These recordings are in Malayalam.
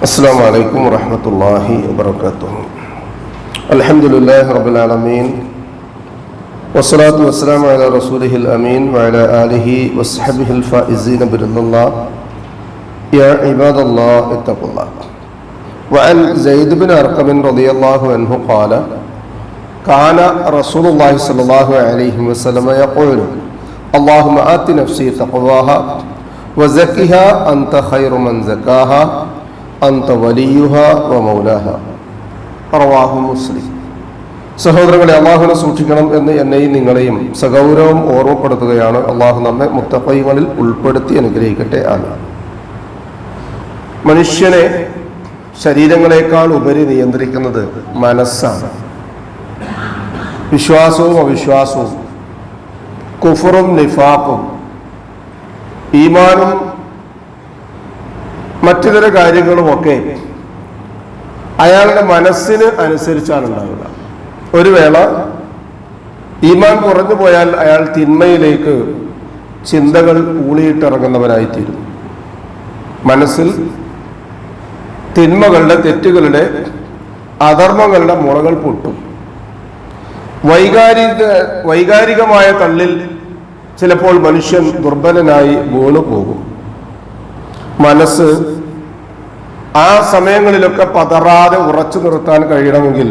السلام عليكم ورحمة الله وبركاته. الحمد لله رب العالمين والصلاة والسلام على رسوله الأمين وعلى آله وصحبه الفائزين برضا الله. يا عباد الله اتقوا الله. وعن زيد بن أرقم رضي الله عنه قال كان رسول الله صلى الله عليه وسلم يقول اللهم آت نفسي تقواها وزكها أنت خير من زكاها അന്ത വലിയുഹ വ മൗലാഹ. റവാഹു മുസ്ലിം. സഹോദരങ്ങളെ അള്ളാഹുനെ സൂക്ഷിക്കണം എന്ന് എന്നെയും നിങ്ങളെയും സഗൗരവം ഓർമ്മപ്പെടുത്തുകയാണ് അള്ളാഹു നമ്മെ മുത്തപ്പൈകളിൽ ഉൾപ്പെടുത്തി അനുഗ്രഹിക്കട്ടെ. ആണ് മനുഷ്യനെ ശരീരങ്ങളെക്കാൾ ഉപരി നിയന്ത്രിക്കുന്നത് മനസ്സാണ്. വിശ്വാസവും അവിശ്വാസവും കുഫറും നിഫാഖും ഈമാനും മറ്റു കാര്യങ്ങളുമൊക്കെ അയാളുടെ മനസ്സിന് അനുസരിച്ചാണ് ഉണ്ടാവുക. ഒരു വേള ഈമാൻ കുറഞ്ഞു പോയാൽ അയാൾ തിന്മയിലേക്ക് ചിന്തകൾ ഊളിയിട്ടിറങ്ങുന്നവനായിത്തീരും. മനസ്സിൽ തിന്മകളുടെ തെറ്റുകളുടെ അധർമ്മങ്ങളുടെ മുളകൾ പൊട്ടും. വൈകാരിക വൈകാരികമായ തള്ളിൽ ചിലപ്പോൾ മനുഷ്യൻ ദുർബലനായി വീണു പോകും മനസ്സ് ആ സമയങ്ങളിലൊക്കെ പതറാതെ ഉറച്ചു നിർത്താൻ കഴിയണമെങ്കിൽ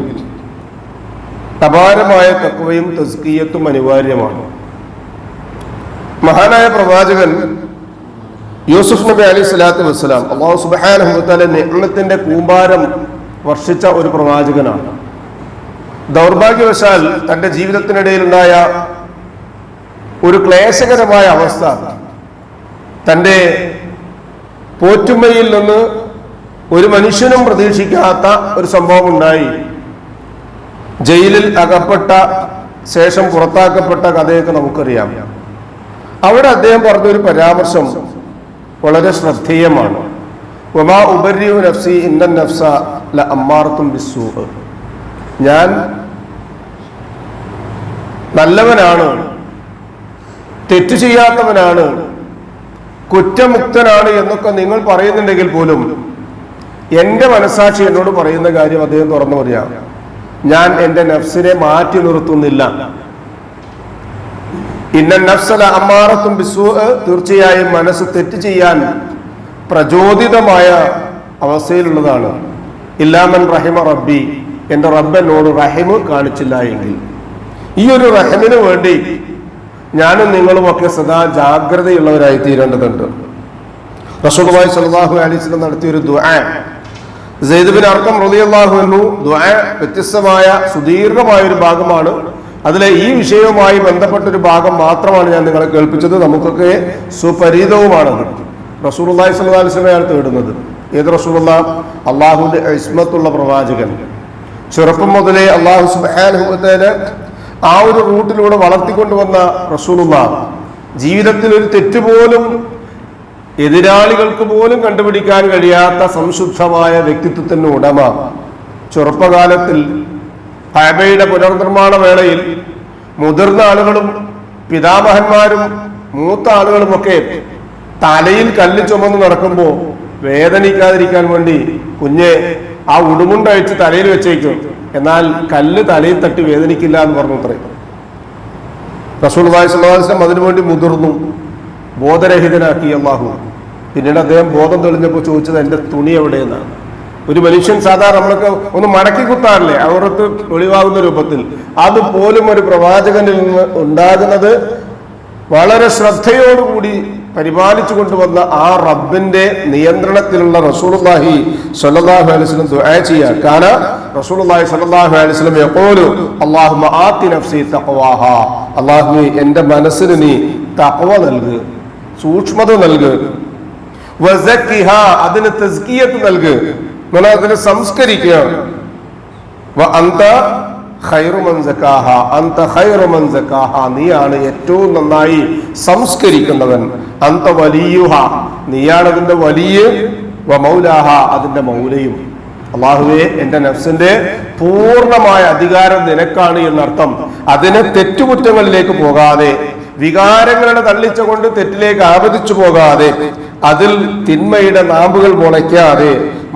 അപാരമായ തക്വയും തസ്കീയത്തും അനിവാര്യമാണ്. മഹാനായ പ്രവാചകൻ യൂസുഫ് നബി അലി സ്വലാത്തു വസ്സലാം അള്ളാഹു സുബാനഹുത്താലെ നിയമത്തിന്റെ കൂമ്പാരം വർഷിച്ച ഒരു പ്രവാചകനാണ്. ദൗർഭാഗ്യവശാൽ തന്റെ ജീവിതത്തിനിടയിലുണ്ടായ ഒരു ക്ലേശകരമായ അവസ്ഥ തന്റെ പോറ്റുമ്മയിൽ നിന്ന് ഒരു മനുഷ്യനും പ്രതീക്ഷിക്കാത്ത ഒരു സംഭവം ഉണ്ടായി. ജയിലിൽ അകപ്പെട്ട ശേഷം പുറത്താക്കപ്പെട്ട കഥയൊക്കെ നമുക്കറിയാം. അവിടെ അദ്ദേഹം പറഞ്ഞൊരു പരാമർശം വളരെ ശ്രദ്ധേയമാണ്. ഒമാ ഉപര്യു നഫ്സി ഇന്നൻ നഫ്സ ല അമ്മാർത്തും ബിസ്സൂഹ്. ഞാൻ നല്ലവനാണ് തെറ്റു ചെയ്യാത്തവനാണ് കുറ്റമുക്തനാണ് എന്നൊക്കെ നിങ്ങൾ പറയുന്നുണ്ടെങ്കിൽ പോലും എന്റെ മനസാക്ഷി എന്നോട് പറയുന്ന കാര്യം അദ്ദേഹം തുറന്നു പറയാ. ഞാൻ എന്റെ നഫ്സിനെ മാറ്റി നിർത്തുന്നില്ല. ഇന്ന നഫ്സല അമ്മാറത്തും ബിസു തീർച്ചയായും മനസ്സ് തെറ്റ് ചെയ്യാൻ പ്രചോദിതമായ അവസ്ഥയിലുള്ളതാണ്. ഇല്ലാമൻ റഹിമ റബ്ബി എന്റെ റബ്ബനോട് റഹിമ് കാണിച്ചില്ല എങ്കിൽ. ഈ ഒരു റഹിമിന് വേണ്ടി ഞാനും നിങ്ങളുമൊക്കെ സദാ ജാഗ്രതയുള്ളവരായി തീരേണ്ടതുണ്ട് റസൂദ് സ്വല്ലല്ലാഹു അലൈഹി വസല്ലം നടത്തിയ ഒരു ദുആ. സെയ്ദ് ബിൻ അർക്കം റളിയല്ലാഹു അൻഹു ദുആ വ്യത്യസ്തമായ സുദീർഘമായ ഒരു ഭാഗമാണ്. അതിലെ ഈ വിഷയവുമായി ബന്ധപ്പെട്ട ഒരു ഭാഗം മാത്രമാണ് ഞാൻ നിങ്ങളെ കേൾപ്പിച്ചത്. നമുക്കൊക്കെ സുപരീതവുമാണ് അലൈഹി വസല്ലം തേടുന്നത്. ഏത് റസൂലുള്ള? അള്ളാഹുവിന്റെ ഇസ്മത്തുള്ള പ്രവാചകൻ. ചെറുപ്പം മുതലേ അള്ളാഹു സുബ്ഹാനഹു വതആല ആ ഒരു റൂട്ടിലൂടെ വളർത്തിക്കൊണ്ടുവന്ന റസൂലുള്ള ജീവിതത്തിൽ ഒരു തെറ്റുപോലും എതിരാളികൾക്ക് പോലും കണ്ടുപിടിക്കാൻ കഴിയാത്ത സംശുദ്ധമായ വ്യക്തിത്വത്തിന് ഉടമ. ചെറുപ്പകാലത്തിൽ ഹൈബയുടെ പുനർനിർമ്മാണ വേളയിൽ മുതിർന്ന ആളുകളും പിതാമഹന്മാരും മൂത്ത ആളുകളുമൊക്കെ തലയിൽ കല്ല് ചുമന്ന് നടക്കുമ്പോൾ വേദനിക്കാതിരിക്കാൻ വേണ്ടി കുഞ്ഞെ ആ ഉടുമുണ്ടഴിച്ച് തലയിൽ വെച്ചേക്കും. എന്നാൽ കല്ല് തലയിൽ തട്ടി വേദനിക്കില്ല എന്ന് പറഞ്ഞു അത്രയും റസൂൽ വായിസ്ലാം അതിനുവേണ്ടി മുതിർന്നു. ബോധരഹിതനാക്കി അള്ളാഹു പിന്നീട് അദ്ദേഹം ബോധം തെളിഞ്ഞപ്പോൾ ചോദിച്ചത് എന്റെ തുണി എവിടെയെന്നാണ്? ഒരു മനുഷ്യൻ സാധാരണ നമ്മളൊക്കെ ഒന്ന് മടക്കി കുത്താറില്ലേ? അവർക്ക് ഒളിവാകുന്ന രൂപത്തിൽ. അതുപോലും ഒരു പ്രവാചകനിൽ നിന്ന് ഉണ്ടാകുന്നത് വളരെ ശ്രദ്ധയോടുകൂടി പരിപാലിച്ചു കൊണ്ടുവന്ന ആ റബ്ബിന്റെ നിയന്ത്രണത്തിലുള്ള റസൂലുള്ളാഹി സ്വല്ലല്ലാഹു അലൈഹി വസല്ലം ദുആ ചെയ്യാ കാന റസൂലുള്ളാഹി സ്വല്ലല്ലാഹു അലൈഹി വസല്ലം യഖൂലു അല്ലാഹുമ്മ ആതി നഫ്സി തഖ്വാഹ. അല്ലാഹുവേ എന്റെ മനസ്സിന് നീ തഖ്വ നൽകുക സൂക്ഷ്മത നൽകു വസക്കിഹ അതിന് തസ്കിയത്ത് നൽകുക എന്നാൽ അതിനെ സംസ്കരിക്കുക നീയാണ് ഏറ്റവും നന്നായി സംസ്കരിക്കുന്നവൻ. അന്ത വലിയുഹ നീയാണ് അതിന്റെ വലിയ. മൗലാഹ അതിന്റെ മൗലയും. അള്ളാഹുവെ എന്റെ നഫ്സിന്റെ പൂർണമായ അധികാരം നിനക്കാണ് എന്നർത്ഥം. അതിനെ തെറ്റുകുറ്റങ്ങളിലേക്ക് പോകാതെ വികാരങ്ങളുടെ തള്ളിച്ച കൊണ്ട് തെറ്റിലേക്ക് ആപതിച്ചു പോകാതെ அதில் திண்மையிட நாம்புகள் முளைக்க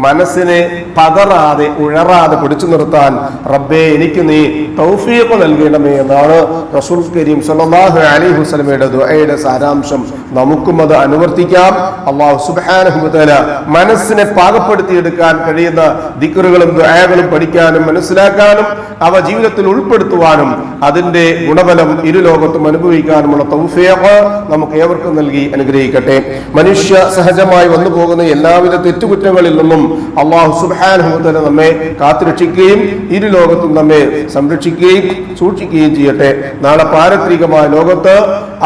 മനസ്സിനെ പതറാതെ ഉഴറാതെ പിടിച്ചു നിർത്താൻ റബ്ബേ എനിക്ക് നീ തൗഫീഖ് നൽകണമേ എന്നാണ് റസൂൽ കരീം സല്ലല്ലാഹു അലൈഹി വസല്ലമയുടെ ദുഹയുടെ സാരാംശം. നമുക്കും അത് അനുവർത്തിക്കാം. അള്ളാഹു സുബ്ഹാനഹു വതആല മനസ്സിനെ പാകപ്പെടുത്തിയെടുക്കാൻ കഴിയുന്ന ദിക്കറുകളും ദുഹകളും പഠിക്കാനും മനസ്സിലാക്കാനും അവ ജീവിതത്തിൽ ഉൾപ്പെടുത്തുവാനും അതിന്റെ ഗുണഫലം ഇരു ലോകത്തും അനുഭവിക്കാനുമുള്ള തൗഫീഖ് നമുക്ക് ഏവർക്കും നൽകി അനുഗ്രഹിക്കട്ടെ. മനുഷ്യ സഹജമായി വന്നു പോകുന്ന എല്ലാവിധ തെറ്റുകുറ്റങ്ങളിൽ നിന്നും അള്ളാഹു സുബ്ഹാനഹു വതആല നമ്മെ കാത്തുരക്ഷിക്കുകയും ഇരു ലോകത്തും നമ്മെ സംരക്ഷിക്കുകയും സൂക്ഷിക്കുകയും ചെയ്യട്ടെ. നാളെ പാരത്രികമായ ലോകത്ത്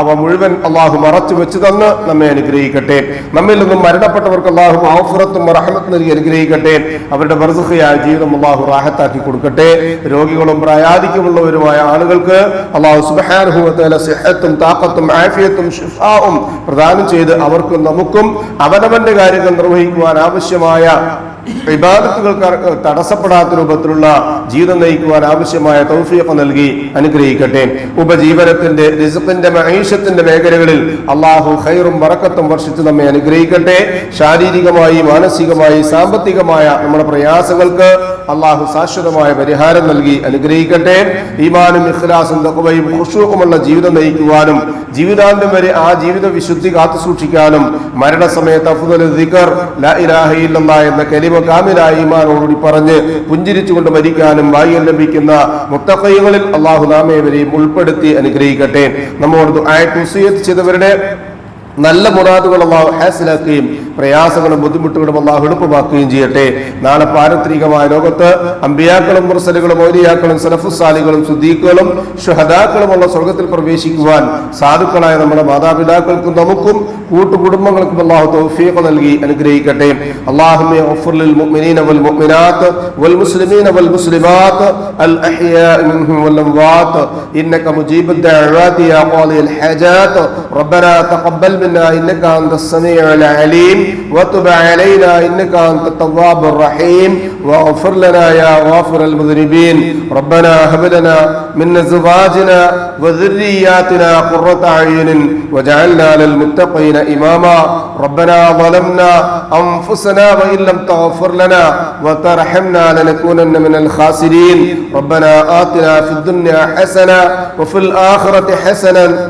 അവ മുഴുവൻ അള്ളാഹു മറച്ചു വെച്ച് തന്ന് നമ്മെ അനുഗ്രഹിക്കട്ടെ. നമ്മിൽ നിന്നും മരണപ്പെട്ടവർക്ക് അള്ളാഹു ആഫുറത്തും റഹ്മത്ത് നൽകി അനുഗ്രഹിക്കട്ടെ. അവരുടെ വർദ്ധയായ ജീവിതം അള്ളാഹു റാഹത്താക്കി കൊടുക്കട്ടെ. രോഗികളും പ്രായാധിക്യമുള്ളവരുമായ ആളുകൾക്ക് അള്ളാഹു സുബഹാനുഭവത്തിലെ സിഹത്തും താക്കത്തും ആഫിയത്തും ഷിഫാവും പ്രദാനം ചെയ്ത് അവർക്കും നമുക്കും അവനവന്റെ കാര്യങ്ങൾ നിർവഹിക്കുവാൻ ആവശ്യമായ ഇബാദത്തുകൾക്ക് തടസ്സപ്പെടാത്ത രൂപത്തിലുള്ള ജീവിതം നയിക്കുവാൻ ആവശ്യമായ തൗഫീഖ് നൽകി അനുഗ്രഹിക്കട്ടെ. ഉപജീവനത്തിന്റെ രസത്തിന്റെ മഹീഷത്തിന്റെ മേഖലകളിൽ അള്ളാഹു ഹൈറും വറക്കത്തും വർഷിച്ച് നമ്മെ അനുഗ്രഹിക്കട്ടെ. ശാരീരികമായി മാനസികമായി സാമ്പത്തികമായ നമ്മുടെ പ്രയാസങ്ങൾക്ക് അള്ളാഹു ശാശ്വതമായ പരിഹാരം നൽകി അനുഗ്രഹിക്കട്ടെ. ഈമാനും ഇഖ്ലാസും തഖ്വയും ഖുശൂഖുമുള്ള ജീവിതം നയിക്കുവാനും ജീവിതാന്തം വരെ ആ ജീവിത വിശുദ്ധി കാത്തു സൂക്ഷിക്കാനും മരണസമയത്ത് അഫുദൽ ലാ ഇലാഹ ഇല്ലല്ലാഹ് എന്ന കലിമ കാമിലായ ഈമാനോടുകൂടി പറഞ്ഞ് പുഞ്ചിരിച്ചുകൊണ്ട് മരിക്കാനും ഭാഗ്യം ലഭിക്കുന്ന മുത്തക്കൈകളിൽ അള്ളാഹു നാമേവരെയും ഉൾപ്പെടുത്തി അനുഗ്രഹിക്കട്ടെ. നമ്മോട് ആയ ചെയ്തവരുടെ നല്ല മുറാദുകൾ അള്ളാഹു ഹാസിലാക്കുകയും പ്രയാസങ്ങളും ബുദ്ധിമുട്ടുകളും അള്ളാഹു എളുപ്പമാക്കുകയും ചെയ്യട്ടെ നാളെ പാരത്രികമായ ലോകത്ത് അമ്പിയാക്കളും മുർസലുകളും മൗലിയാക്കളും സലഫുസാലികളും സുദ്ദീഖുകളും ഷുഹദാക്കളുമുള്ള സ്വർഗത്തിൽ പ്രവേശിക്കുവാൻ സാധുക്കളായ നമ്മുടെ മാതാപിതാക്കൾക്കും നമുക്കും കൂട്ടുകുടുംബങ്ങൾക്കും അള്ളാഹു തൗഫീഖ് നൽകി അനുഗ്രഹിക്കട്ടെ അള്ളാഹുമെ ഓഫറിൽ മുഅ്മിനീന വൽ മുഅ്മിനാത്ത് വൽ മുസ്ലിമീന വൽ മുസ്ലിമാത്ത് അൽ അഹ്യാഇ മിൻഹും വൽ അംവാത്ത് ഇന്നക മുജീബു الدعوات يا قاضي الحاجات ربنا تقبل منا انك انت السميع العليم وتب علينا إنك أنت التواب الرحيم واغفر لنا يا غافر المذنبين. ربنا هب لنا من ازواجنا وذرياتنا قرة أعين وجعلنا للمتقين إماما. ربنا ظلمنا أنفسنا وإن لم تغفر لنا وترحمنا لنكونن من الخاسرين. ربنا آتنا في الدنيا حسنة وفي الآخرة حسنة